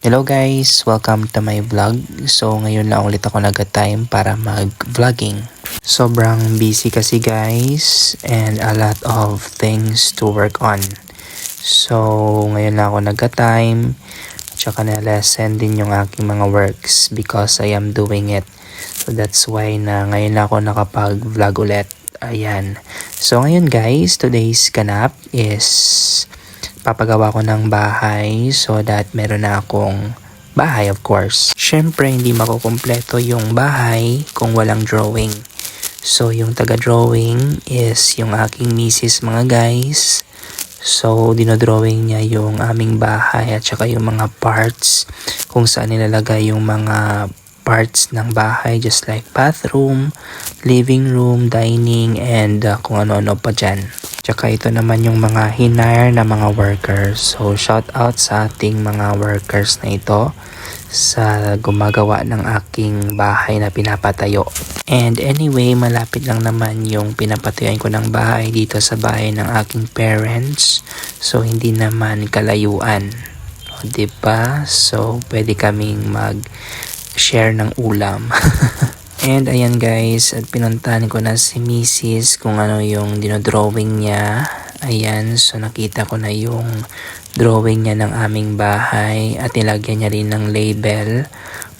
Hello guys! Welcome to my vlog. So ngayon lang ulit ako nag-time para mag-vlogging. Sobrang busy kasi guys and a lot of things to work on. So ngayon lang ako nag-time tsaka na-lesson din yung aking mga works because I am doing it. So that's why na ngayon lang ako nakapag-vlog ulit. Ayan. So ngayon guys, today's ganap is papagawa ko ng bahay so that meron na akong bahay of course. Syempre hindi makukumpleto yung bahay kung walang drawing. So yung taga-drawing is yung aking misis mga guys. So dinodrawing niya yung aming bahay at saka yung mga parts kung saan nilalagay yung mga parts ng bahay just like bathroom, living room, dining, and uh, kung ano-ano pa dyan. Tsaka ito naman yung mga hinire na mga workers. So shout out sa ating mga workers na ito sa gumagawa ng aking bahay na pinapatayo. And anyway, malapit lang naman yung pinapatuyuan ko ng bahay dito sa bahay ng aking parents. So hindi naman kalayuan. O, diba? So pwede kaming mag share ng ulam. And ayan guys, at pinuntahan ko na si Mrs. kung ano yung dinodrawing niya. Ayan, so nakita ko na yung drawing niya ng aming bahay at nilagyan niya rin ng label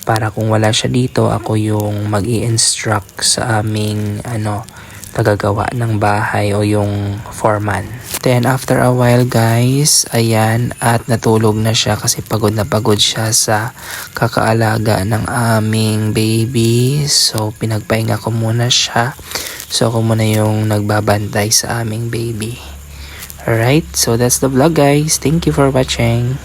para kung wala siya dito, ako yung mag instruct sa aming ano, tagagawa ng bahay o yung foreman. Then after a while guys, ayan at natulog na siya kasi pagod na pagod siya sa kakaalaga ng aming baby. So pinagpahinga ko muna siya. So ako muna yung nagbabantay sa aming baby. Alright, so that's the vlog guys. Thank you for watching.